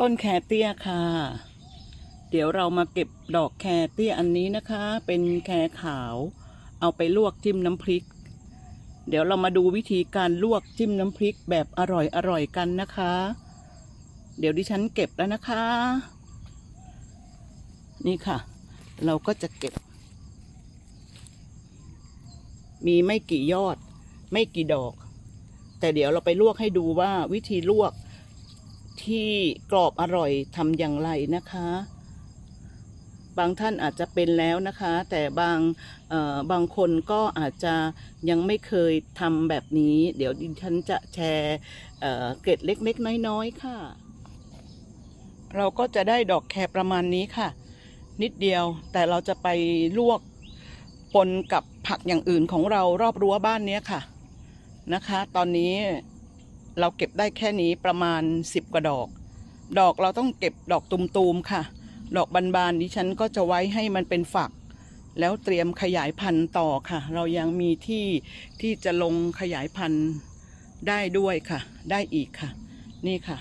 ต้นแคเตี้ยค่ะ เดี๋ยวเรามาเก็บดอกแคเตี้ยอันนี้นะคะ เป็นแคขาว เอาไปลวกจิ้มน้ำพริก เดี๋ยวเรามาดูวิธีการลวกจิ้มน้ำพริกแบบอร่อยอร่อยกันนะคะ เดี๋ยวดิฉันเก็บแล้วนะคะ นี่ค่ะ เราก็จะเก็บ มีไม่กี่ยอด ไม่กี่ดอก แต่เดี๋ยวเราไปลวกให้ดูว่าวิธีลวก ที่กรอบอร่อยทำอย่างไรนะคะ บางท่านอาจจะเป็นแล้วนะคะ แต่บางบางคนก็อาจจะยังไม่เคยทำแบบนี้ เดี๋ยวดิฉันจะแชร์เกร็ดเล็กๆน้อยๆค่ะ เราก็จะได้ดอกแครประมาณนี้ค่ะ นิดเดียวแต่เราจะไปลวกปนกับผักอย่างอื่นของเรารอบรั้วบ้านเนี้ยค่ะนะคะ ตอนนี้ เราเก็บได้แค่นี้ประมาณ 10 กว่าดอก ดอกเราต้องเก็บดอกตุมๆค่ะ ดอกบานๆดิฉันก็จะไว้ให้มันเป็นฝัก แล้วเตรียมขยายพันธุ์ต่อค่ะ เรายังมีที่ที่จะลงขยายพันธุ์ได้ด้วยค่ะ ได้อีกค่ะ นี่ค่ะ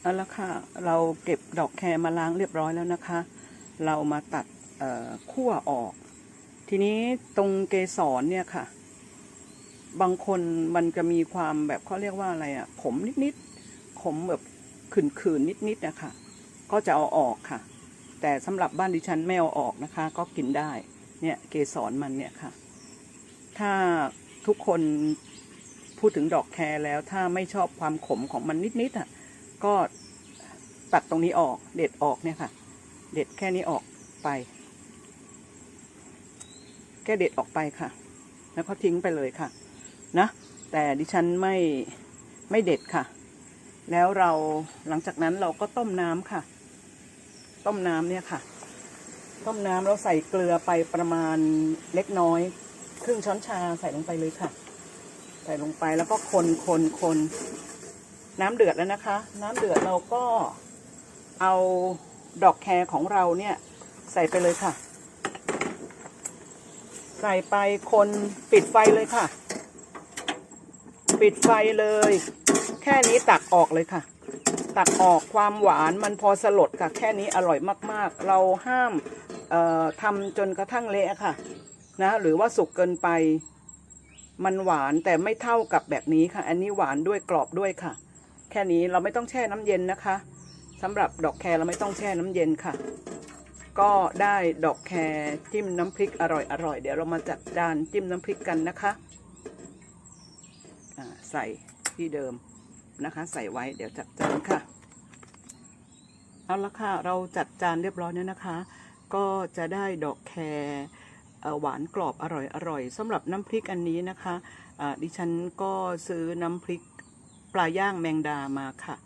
เอาละค่ะ เราเก็บดอกแครมาล้างเรียบร้อยแล้วนะคะ เรามาตัดขั้วออก ทีนี้ตรงเกสรเนี่ยค่ะ บางคนมันจะมีความแบบเขาเรียกว่าอะไรอะขมนิดๆขมแบบขื่นๆนิดๆนะคะก็จะเอาออกค่ะ แต่สำหรับบ้านดิฉันไม่เอาออกนะคะ ก็กินได้เนี่ยเกสรมันเนี่ยค่ะ ถ้าทุกคนพูดถึงดอกแครแล้วถ้าไม่ชอบความขมของมันนิดๆอะก็ตัดตรงนี้ออกเด็ดออกเนี่ยค่ะ เด็ดแค่นี้ออกไป แค่เด็ดออกไปค่ะ แล้วก็ทิ้งไปเลยค่ะ นะ แต่ดิฉันไม่ไม่เด็ดค่ะ แล้วเราหลังจากนั้นเราก็ต้มน้ำค่ะ ต้มน้ำเนี่ยค่ะ ต้มน้ำเราใส่เกลือไปประมาณเล็กน้อย ครึ่งช้อนชาใส่ลงไปเลยค่ะ ใส่ลงไปแล้วก็คนคนคนน้ำเดือดแล้วนะคะ น้ำเดือดเราก็เอาดอกแครของเราเนี่ย ใส่ไปเลยค่ะ ใส่ไปคนปิดไฟเลยค่ะ ปิดไฟเลย แค่นี้ตักออกเลยค่ะ ตักออกความหวานมันพอสลดค่ะ แค่นี้อร่อยมากๆ เราห้ามทำจนกระทั่งเละค่ะ นะ หรือว่าสุกเกินไป มันหวานแต่ไม่เท่ากับแบบนี้ค่ะ อันนี้หวานด้วยกรอบด้วยค่ะ แค่นี้เราไม่ต้องแช่น้ำเย็นนะคะสำหรับดอกแครเราไม่ต้องแช่น้ำเย็นค่ะ ก็ได้ดอกแครจิ้มน้ำพริกอร่อยอร่อยเดี๋ยวเรามาจัดจานจิ้มน้ำพริกกันนะคะ ใส่ที่เดิมนะคะ ใส่ไว้เดี๋ยวจัดจานค่ะ เอาละค่ะ เราจัดจานเรียบร้อยแล้วนะคะ ก็จะได้ดอกแครเอ่อหวานกรอบอร่อยอร่อยสำหรับน้ำพริกอันนี้นะคะดิฉันก็ซื้อน้ำพริกปลาย่างแมงดามาค่ะ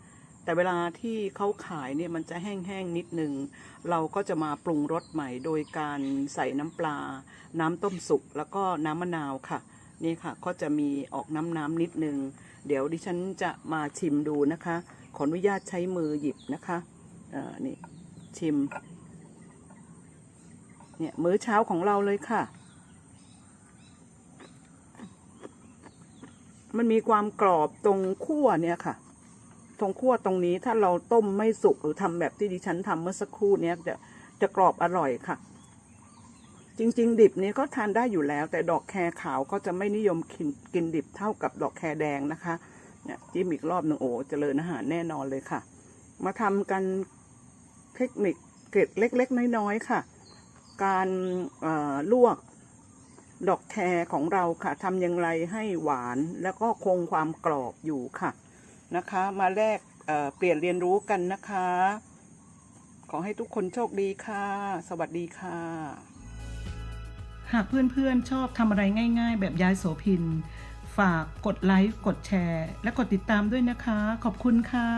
แต่เวลาที่เขาขายเนี่ยมันจะแห้งๆนิดนึง เราก็จะมาปรุงรสใหม่โดยการใส่น้ำปลา น้ำต้มสุกแล้วก็น้ำมะนาวค่ะ นี่ค่ะก็จะมีออกน้ำน้ำนิดนึง เดี๋ยวดิฉันจะมาชิมดูนะคะ ขออนุญาตใช้มือหยิบนะคะเอ่อนี่ชิม เนี่ยมื้อเช้าของเราเลยค่ะ มันมีความกรอบตรงขั้วเนี่ยค่ะ ตรงขั้วตรงนี้ถ้าเราต้มไม่สุกหรือทำแบบที่ดิฉันทำเมื่อสักครู่เนี้ยจะจะกรอบอร่อยค่ะ จริง ๆ ดิบนี้ก็ทานได้อยู่แล้ว แต่ดอกแครขาวก็จะไม่นิยมกินกินดิบเท่ากับดอกแครแดงนะคะเนี่ยจิ้มอีกรอบหนึ่งโอ้เจริญอาหารแน่นอนเลยค่ะ มาทำกันเทคนิคเกร็ดเล็ก ๆ น้อยๆค่ะ การลวกดอกแครของเราค่ะทำอย่างไรให้หวานแล้วก็คงความกรอบอยู่ค่ะนะคะ มาแลกเเปลี่ยนเรียนรู้กันนะคะ ขอให้ทุกคนโชคดีค่ะ สวัสดีค่ะ หากเพื่อนๆชอบทำอะไรง่ายๆ แบบยายโสพิน ฝากกดไลค์ กดแชร์ และกดติดตามด้วยนะคะ ขอบคุณค่ะ